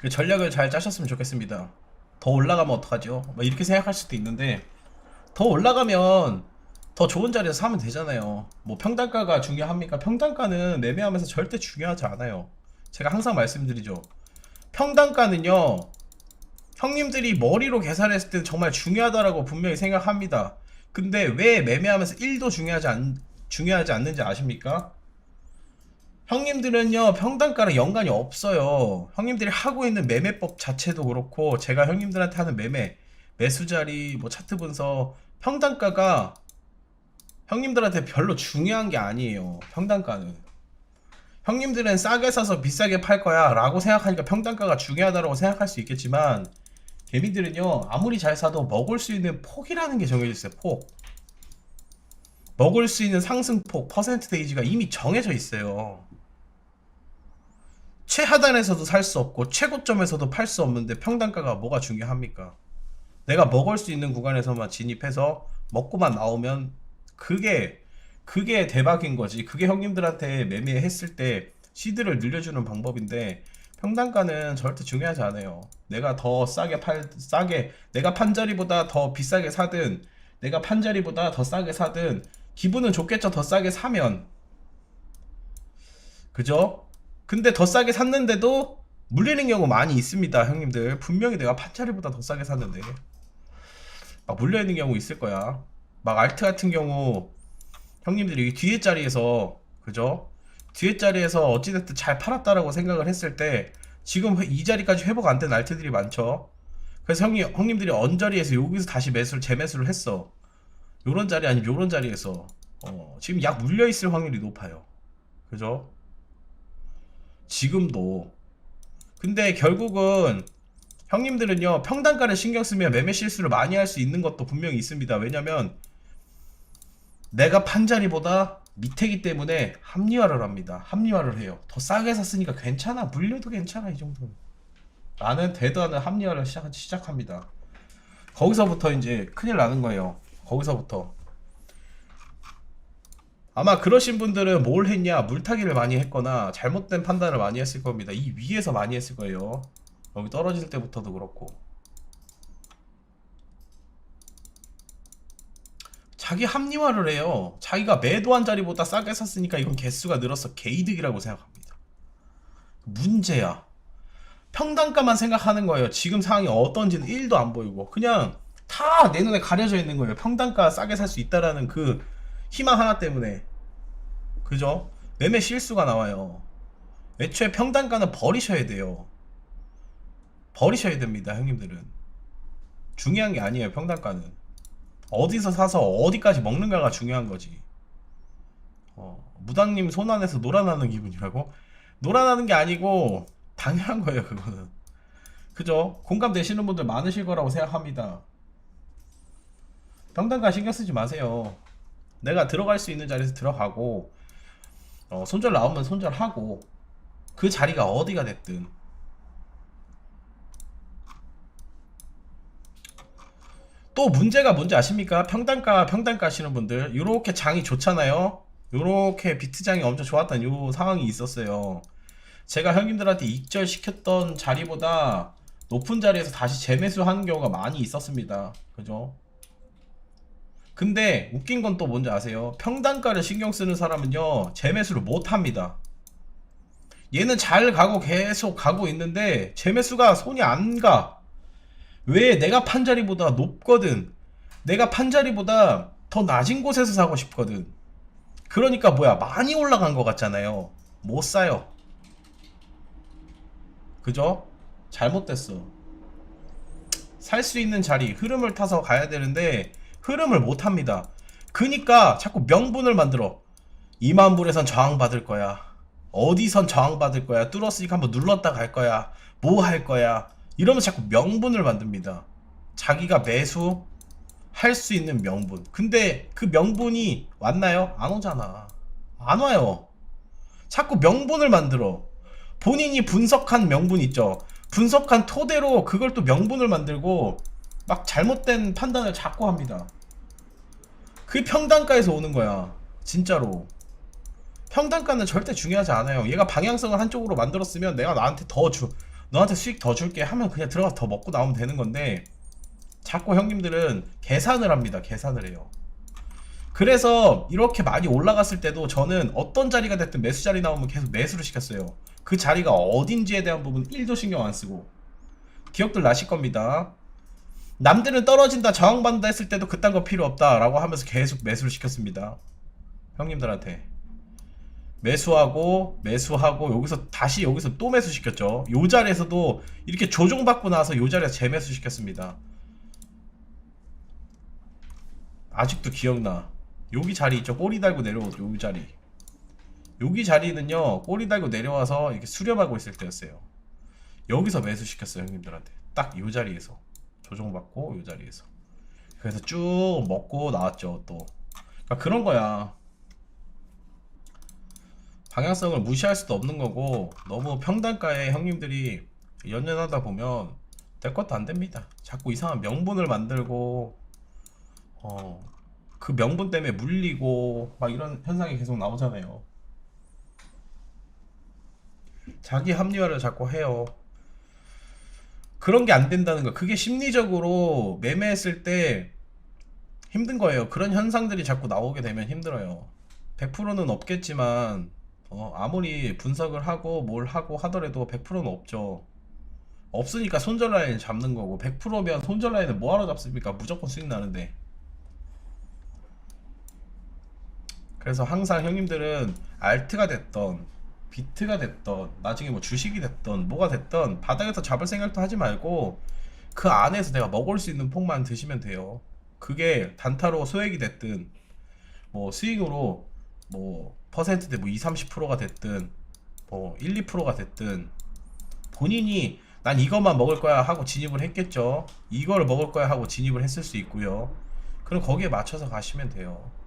그 전략을 잘 짜셨으면 좋겠습니다. 더 올라가면 어떡하죠? 뭐 이렇게 생각할 수도 있는데 더 올라가면 더 좋은 자리에서 사면 되잖아요. 뭐 평단가가 중요합니까? 평단가는 매매하면서 절대 중요하지 않아요. 제가 항상 말씀드리죠. 평단가는요. 형님들이 머리로 계산했을 때는 정말 중요하다라고 분명히 생각합니다. 근데 왜 매매하면서 1도 중요하지 않 중요하지 않는지 아십니까? 형님들은요 평단가랑 연관이 없어요. 형님들이 하고 있는 매매법 자체도 그렇고 제가 형님들한테 하는 매매 매수 자리 뭐 차트 분석 평단가가 형님들한테 별로 중요한 게 아니에요. 평단가는 형님들은 싸게 사서 비싸게 팔 거야 라고 생각하니까 평단가가 중요하다고 생각할 수 있겠지만 개미들은요 아무리 잘 사도 먹을 수 있는 폭이라는 게 정해져 있어요 폭 먹을 수 있는 상승폭 퍼센트 데이지가 이미 정해져 있어요 최하단에서도 살 수 없고 최고점에서도 팔 수 없는데 평단가가 뭐가 중요합니까 내가 먹을 수 있는 구간에서만 진입해서 먹고만 나오면 그게 그게 대박인 거지 그게 형님들한테 매매했을 때 시드를 늘려주는 방법인데 평단가는 절대 중요하지 않아요. 내가 더 싸게 팔, 싸게, 내가 판 자리보다 더 비싸게 사든, 내가 판 자리보다 더 싸게 사든, 기분은 좋겠죠, 더 싸게 사면. 그죠? 근데 더 싸게 샀는데도 물리는 경우 많이 있습니다, 형님들. 분명히 내가 판 자리보다 더 싸게 샀는데. 막 물려있는 경우 있을 거야. 막 알트 같은 경우, 형님들이 뒤에 자리에서, 그죠? 뒤에 자리에서 어찌됐든 잘 팔았다라고 생각을 했을 때 지금 이 자리까지 회복 안 된 알트들이 많죠. 그래서 형님 형님들이 언저리에서 여기서 다시 매수를 재매수를 했어. 요런 자리 아니면 요런 자리에서 어, 지금 약 물려 있을 확률이 높아요. 그죠? 지금도. 근데 결국은 형님들은요 평단가를 신경 쓰면 매매 실수를 많이 할 수 있는 것도 분명히 있습니다. 왜냐면 내가 판 자리보다 밑에기 때문에 합리화를 합니다. 합리화를 해요. 더 싸게 샀으니까 괜찮아. 물려도 괜찮아. 이 정도는. 나는 대단한 합리화를 시작, 시작합니다. 거기서부터 이제 큰일 나는 거예요. 거기서부터. 아마 그러신 분들은 뭘 했냐? 물타기를 많이 했거나 잘못된 판단을 많이 했을 겁니다. 이 위에서 많이 했을 거예요. 여기 떨어질 때부터도 그렇고. 자기 합리화를 해요. 자기가 매도한 자리보다 싸게 샀으니까 이건 개수가 늘어서 개이득이라고 생각합니다. 문제야. 평단가만 생각하는 거예요. 지금 상황이 어떤지는 1도 안 보이고 그냥 다 내 눈에 가려져 있는 거예요. 평단가 싸게 살 수 있다라는 그 희망 하나 때문에. 그죠? 매매 실수가 나와요. 애초에 평단가는 버리셔야 돼요. 버리셔야 됩니다, 형님들은. 중요한 게 아니에요, 평단가는. 어디서 사서 어디까지 먹는가가 중요한 거지. 어, 무당님 손 안에서 놀아나는 기분이라고? 놀아나는 게 아니고 당연한 거예요, 그거는. 그죠? 공감되시는 분들 많으실 거라고 생각합니다. 평단가 신경 쓰지 마세요. 내가 들어갈 수 있는 자리에서 들어가고, 어, 손절 나오면 손절하고, 그 자리가 어디가 됐든. 또 문제가 뭔지 아십니까? 평단가 평단가 하시는 분들 이렇게 장이 좋잖아요. 이렇게 비트장이 엄청 좋았던 요 상황이 있었어요. 제가 형님들한테 익절 시켰던 자리보다 높은 자리에서 다시 재매수하는 경우가 많이 있었습니다. 그죠? 근데 웃긴 건 또 뭔지 아세요? 평단가를 신경 쓰는 사람은요 재매수를 못 합니다. 얘는 잘 가고 계속 가고 있는데 재매수가 손이 안 가. 왜 내가 판 자리보다 높거든. 내가 판 자리보다 더 낮은 곳에서 사고 싶거든. 그러니까 뭐야 많이 올라간 것 같잖아요. 못 사요. 그죠? 잘못됐어. 살 수 있는 자리 흐름을 타서 가야 되는데 흐름을 못 합니다. 그니까 자꾸 명분을 만들어. 2만 불에선 저항 받을 거야. 어디선 저항 받을 거야. 뚫었으니까 한번 눌렀다 갈 거야. 뭐 할 거야. 이러면 자꾸 명분을 만듭니다. 자기가 매수 할 수 있는 명분. 근데 그 명분이 왔나요? 안 오잖아. 안 와요. 자꾸 명분을 만들어. 본인이 분석한 명분 있죠. 분석한 토대로 그걸 또 명분을 만들고 막 잘못된 판단을 자꾸 합니다. 그 평단가에서 오는 거야. 진짜로. 평단가는 절대 중요하지 않아요. 얘가 방향성을 한쪽으로 만들었으면 내가 나한테 더 주, 너한테 수익 더 줄게 하면 그냥 들어가서 더 먹고 나오면 되는 건데 자꾸 형님들은 계산을 합니다. 계산을 해요. 그래서 이렇게 많이 올라갔을 때도 저는 어떤 자리가 됐든 매수 자리 나오면 계속 매수를 시켰어요. 그 자리가 어딘지에 대한 부분 1도 신경 안 쓰고 기억들 나실 겁니다. 남들은 떨어진다 저항받는다 했을 때도 그딴 거 필요 없다라고 하면서 계속 매수를 시켰습니다. 형님들한테 매수하고 매수하고 여기서 다시 여기서 또 매수 시켰죠. 요 자리에서도 이렇게 조종받고 나서 요 자리에서 재매수 시켰습니다. 아직도 기억나. 여기 자리 있죠. 꼬리 달고 내려오죠. 여기 자리. 여기 자리는요. 꼬리 달고 내려와서 이렇게 수렴하고 있을 때였어요. 여기서 매수 시켰어요, 형님들한테. 딱 요 자리에서 조종받고 요 자리에서. 그래서 쭉 먹고 나왔죠, 또. 그러니까 그런 거야. 방향성을 무시할 수도 없는 거고 너무 평단가에 형님들이 연연하다 보면 될 것도 안 됩니다. 자꾸 이상한 명분을 만들고 어, 그 명분 때문에 물리고 막 이런 현상이 계속 나오잖아요. 자기 합리화를 자꾸 해요. 그런 게 안 된다는 거. 그게 심리적으로 매매했을 때 힘든 거예요. 그런 현상들이 자꾸 나오게 되면 힘들어요. 100%는 없겠지만 어, 아무리 분석을 하고 뭘 하고 하더라도 100%는 없죠. 없으니까 손절 라인 잡는 거고 100%면 손절 라인을 뭐하러 잡습니까? 무조건 수익 나는데. 그래서 항상 형님들은 알트가 됐던 비트가 됐던 나중에 뭐 주식이 됐던 뭐가 됐던 바닥에서 잡을 생각도 하지 말고 그 안에서 내가 먹을 수 있는 폭만 드시면 돼요. 그게 단타로 소액이 됐든 뭐 스윙으로 뭐 퍼센트대 뭐 2, 30%가 됐든 뭐 1, 2%가 됐든 본인이 난 이것만 먹을 거야 하고 진입을 했겠죠. 이거를 먹을 거야 하고 진입을 했을 수 있고요. 그럼 거기에 맞춰서 가시면 돼요. 음.